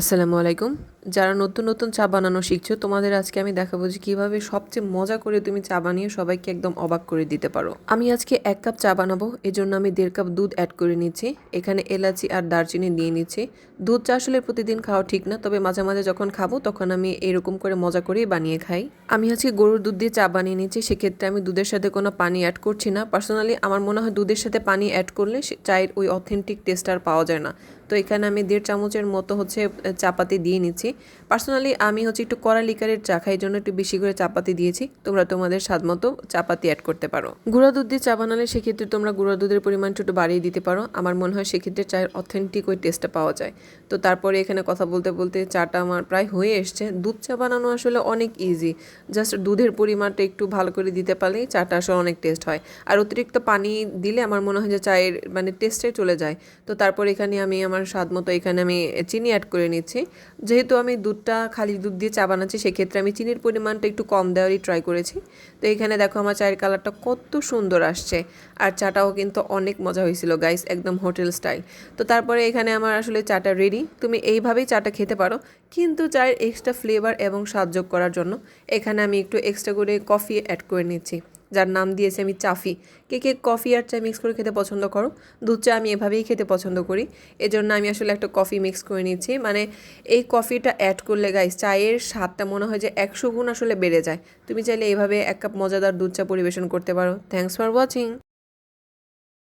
আসসালামু আলাইকুম। যারা নতুন নতুন চা বানানো শিখছো, তোমাদের আজকে আমি দেখাবো যে কীভাবে সবচেয়ে মজা করে তুমি চা বানিয়ে সবাইকে একদম অবাক করে দিতে পারো। আমি আজকে এক কাপ চা বানাবো, এজন্য আমি দেড় কাপ দুধ অ্যাড করে নিচ্ছি। এখানে এলাচি আর দারচিনি দিয়ে নিচ্ছি। দুধ চা আসলে প্রতিদিন খাওয়া ঠিক না, তবে মাঝে মাঝে যখন খাব, তখন আমি এরকম করে মজা করেই বানিয়ে খাই। আমি আজকে গরুর দুধ দিয়ে চা বানিয়ে নিচ্ছি, সেক্ষেত্রে আমি দুধের সাথে কোনো পানি অ্যাড করছি না। পার্সোনালি আমার মনে হয় দুধের সাথে পানি অ্যাড করলে চায়ের ওই অথেন্টিক টেস্ট আর পাওয়া যায় না। তো এখানে আমি দেড় চামচের মতো হচ্ছে চাপাতি দিয়ে নিচ্ছি। পার্সোনালি আমি হচ্ছে একটু কড়া লিকারের চা খাই জন্য একটু বেশি করে চাপাতি দিয়েছি। তোমরা তোমাদের স্বাদ মতো চাপাতি অ্যাড করতে পারো। গুঁড়া দুধ দিয়ে চা বানালে সেক্ষেত্রে তোমরা গুঁড়া দুধের পরিমাণ একটু বাড়িয়ে দিতে পারো। আমার মনে হয় সেক্ষেত্রে চায়ের অথেন্টিক ওই টেস্টটা পাওয়া যায়। তো তারপরে এখানে কথা বলতে বলতে চাটা আমার প্রায় হয়ে এসছে। দুধ চা বানানো আসলে অনেক ইজি জাস্ট দুধের পরিমাণটা একটু ভালো করে দিতে পারলেই চাটা আসলে অনেক টেস্ট হয়। আর অতিরিক্ত পানি দিলে আমার মনে হয় যে চায়ের মানে টেস্টে চলে যায়। তো তারপর এখানে আমি আমার স্বাদ মতো এখানে আমি চিনি অ্যাড করে নিচ্ছি যেহেতু আমি দুধটা, খালি দুধ দিয়ে চা বানাচ্ছি, সেক্ষেত্রে আমি চিনির পরিমাণটা একটু কম দেওয়ারই ট্রাই করেছি। তো এখানে দেখো আমার চায়ের কালারটা কত সুন্দর আসছে। আর চাটাও কিন্তু অনেক মজা হয়েছিল গাইস একদম হোটেল স্টাইল তো তারপরে এখানে আমার আসলে চাটা রেডি তুমি এইভাবেই চাটা খেতে পারো, কিন্তু চায়ের এক্সট্রা ফ্লেভার এবং যোগ করার জন্য। এখানে আমি একটু এক্সট্রা করে কফি অ্যাড করে নিচ্ছি। যার নাম দিয়েছি আমি চাফি। কে কে কফি আর চা মিক্স করে খেতে পছন্দ করো? দুধ চা আমি এভাবেই খেতে পছন্দ করি। এজন্য আমি আসলে একটা কফি মিক্স করে নিচ্ছি। মানে এই কফিটা অ্যাড করলে গাইস চায়ের স্বাদটা মনে হয় যে একশো গুণ আসলে বেড়ে যায়। তুমি চাইলে এভাবে এক কাপ মজাদার দুধ চা পরিবেশন করতে পারো। Thanks for watching